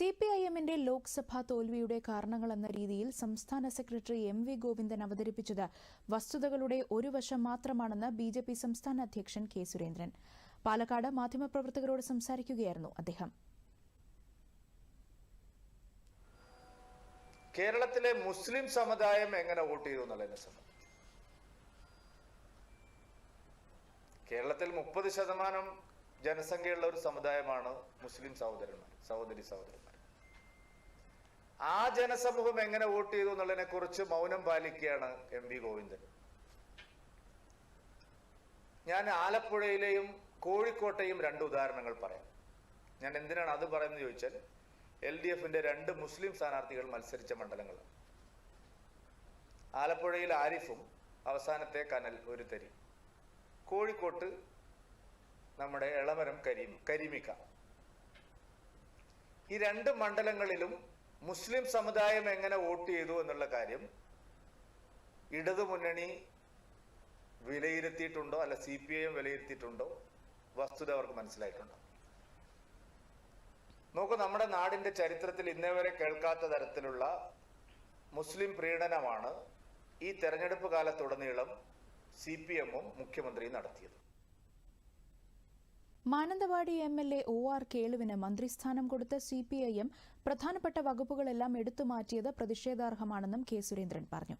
C P I എമ്മിന്റെ ലോക്സഭാ തോൽവിയുടെ കാരണങ്ങളെന്ന രീതിയിൽ സംസ്ഥാന സെക്രട്ടറി എം വി ഗോവിന്ദൻ അവതരിപ്പിച്ചത് വസ്തുതകളുടെ ഒരു വശം മാത്രമാണെന്ന് ബി ജെ പി സംസ്ഥാന അധ്യക്ഷൻ കെ സുരേന്ദ്രൻ. പാലക്കാട് മാധ്യമപ്രവർത്തകരോട് സംസാരിക്കുകയായിരുന്നു അദ്ദേഹം. കേരളത്തിലെ മുസ്ലിം സമുദായം എങ്ങനെ വോട്ട് ചെയ്തു കേരളത്തിൽ മുപ്പത് ശതമാനം ജനസംഖ്യയുള്ള ഒരു സമുദായമാണ് മുസ്ലിം സഹോദരന്മാർ സഹോദരി സഹോദരന്മാർ. ആ ജനസമൂഹം എങ്ങനെ വോട്ട് ചെയ്തു എന്നുള്ളതിനെ കുറിച്ച് മൗനം പാലിക്കുകയാണ് എം വി ഗോവിന്ദൻ. ഞാൻ ആലപ്പുഴയിലെയും കോഴിക്കോട്ടെയും രണ്ട് ഉദാഹരണങ്ങൾ പറയാം. ഞാൻ എന്തിനാണ് അത് പറയുന്നത് ചോദിച്ചാൽ എൽ ഡി എഫിന്റെ രണ്ട് മുസ്ലിം സ്ഥാനാർത്ഥികൾ മത്സരിച്ച മണ്ഡലങ്ങൾ ആലപ്പുഴയിൽ ആരിഫും അവസാനത്തെ കനൽ ഒരു തരി. കോഴിക്കോട്ട് നമ്മുടെ എളമരം കരീം കരിമിക ഈ രണ്ട് മണ്ഡലങ്ങളിലും മുസ്ലിം സമുദായം എങ്ങനെ വോട്ട് ചെയ്തു എന്നുള്ള കാര്യം ഇടതുമുന്നണി വിലയിരുത്തിയിട്ടുണ്ടോ? അല്ല സി പി ഐ എം വിലയിരുത്തിയിട്ടുണ്ടോ? വസ്തുത അവർക്ക് മനസ്സിലായിട്ടുണ്ടോ? നോക്കൂ നമ്മുടെ നാടിന്റെ ചരിത്രത്തിൽ ഇന്നേ വരെ കേൾക്കാത്ത തരത്തിലുള്ള മുസ്ലിം പ്രീണനമാണ് ഈ തെരഞ്ഞെടുപ്പ് കാലത്തുടനീളം സി പി എമ്മും മുഖ്യമന്ത്രിയും നടത്തിയത്. Mananthavady M L A O R കേളുവിന് മന്ത്രിസ്ഥാനം കൊടുത്ത സി പി ഐ എം പ്രധാനപ്പെട്ട വകുപ്പുകളെല്ലാം എടുത്തുമാറ്റിയത് പ്രതിഷേധാർഹമാണെന്നും കെ സുരേന്ദ്രൻ പറഞ്ഞു